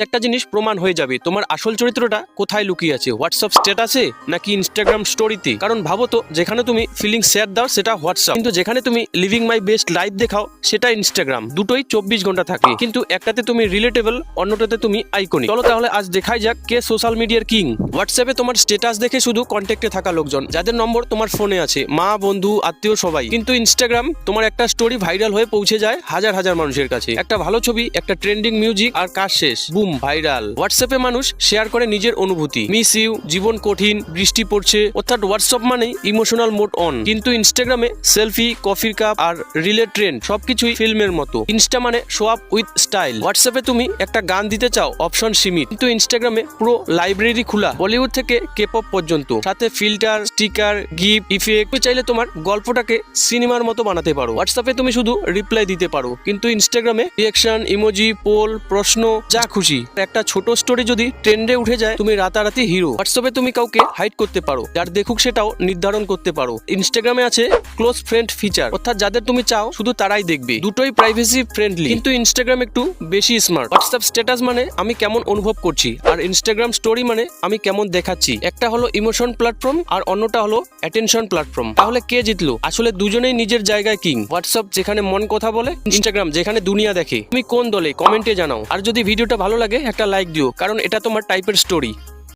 একটা জিনিস প্রমাণ হয়ে যাবে। তোমার আসল চরিত্রটা কোথায় লুকিয়ে আছে? হোয়াটসঅ্যাপ স্ট্যাটাসে নাকি ইনস্টাগ্রাম স্টোরিতে কারণ ভাবো তো, যেখানে তুমি ফিলিং শেয়ার দাও, সেটা হোয়াটসঅ্যাপ কিন্তু যেখানে তুমি লিভিং মাই বেস্ট লাইফ দেখাও, সেটা ইনস্টাগ্রাম দুটোই চব্বিশ ঘণ্টা থাকে। কিন্তু একটাতে তুমি রিলেটেবল অন্যটাতে তুমি আইকনিক চলো তাহলে আজ দেখাই যাক কে সোশ্যাল মিডিয়ার কিং হোয়াটসঅ্যাপে তোমার স্ট্যাটাস দেখে শুধু কন্ট্যাক্টে থাকা লোকজন, যাদের নম্বর তোমার ফোনে আছে। মা, বন্ধু, আত্মীয়, সবাই। কিন্তু ইনস্টাগ্রাম তোমার একটা স্টোরি ভাইরাল হয়ে পৌঁছে যায় হাজার হাজার মানুষের কাছে। একটা ভালো ছবি, একটা ট্রেন্ডিং মিউজিক আর কাজ শেষ। Boom viral. হোয়াটসঅ্যাপে মানুষ শেয়ার করে নিজের অনুভূতি। মিস ইউ জীবন কঠিন, বৃষ্টি পড়ছে। অর্থাৎ হোয়াটসঅ্যাপ মানেই ইমোশনাল মোড অন কিন্তু ইনস্টাগ্রামে সেলফি কফির কাপ আর রিলে ট্রেন্ড সবকিছুই ফিল্মের মতো। ইনস্টা মানে শো আপ উইথ স্টাইল হোয়াটসঅ্যাপে তুমি একটা গান দিতে চাও অপশন সীমিত। কিন্তু ইনস্টাগ্রামে পুরো লাইব্রেরি খোলা বলিউড থেকে কেপপ পর্যন্ত। সাথে ফিল্টার স্টিকার গিফট ইফেক্ট চাইলে তোমার গল্পটাকে সিনেমার মতো বানাতে পারো। হোয়াটসঅ্যাপে তুমি শুধু রিপ্লাই দিতে পারো। কিন্তু ইনস্টাগ্রামে রিয়েকশন ইমোজি পোল প্রশ্ন, যা খুশি একটা ছোট স্টোরি যদি ট্রেন্ডে উঠে যায়, তুমি রাতারাতি হিরো হোয়াটসঅ্যাপে তুমি কাউকে হাইড করতে পারো, যার দেখুক সেটাও নির্ধারণ করতে পারো। ইনস্টাগ্রামে আছে ক্লোজ ফ্রেন্ড ফিচার অর্থাৎ যাদের তুমি চাও, শুধু তারাই দেখবে। দুটোই প্রাইভেসি ফ্রেন্ডলি কিন্তু ইনস্টাগ্রাম একটু বেশি স্মার্ট হোয়াটসঅ্যাপ স্ট্যাটাস মানে আমি কেমন অনুভব করছি, আর ইনস্টাগ্রাম স্টোরি মানে আমি কেমন দেখাচ্ছি। একটা হলো ইমোশন প্ল্যাটফর্ম আর অন্যটা হলো অ্যাটেনশন প্ল্যাটফর্ম তাহলে কে জিতলো? আসলে দুজনেই নিজের জায়গায় কিং হোয়াটসঅ্যাপ যেখানে মন কথা বলে ইনস্টাগ্রাম যেখানে দুনিয়া দেখে। তুমি কোন দলে? কমেন্টে জানাও। আর যদি ভিডিওটা ভালো লাগে একটা লাইক দিও কারণ এটা তোমার টাইপের স্টোরি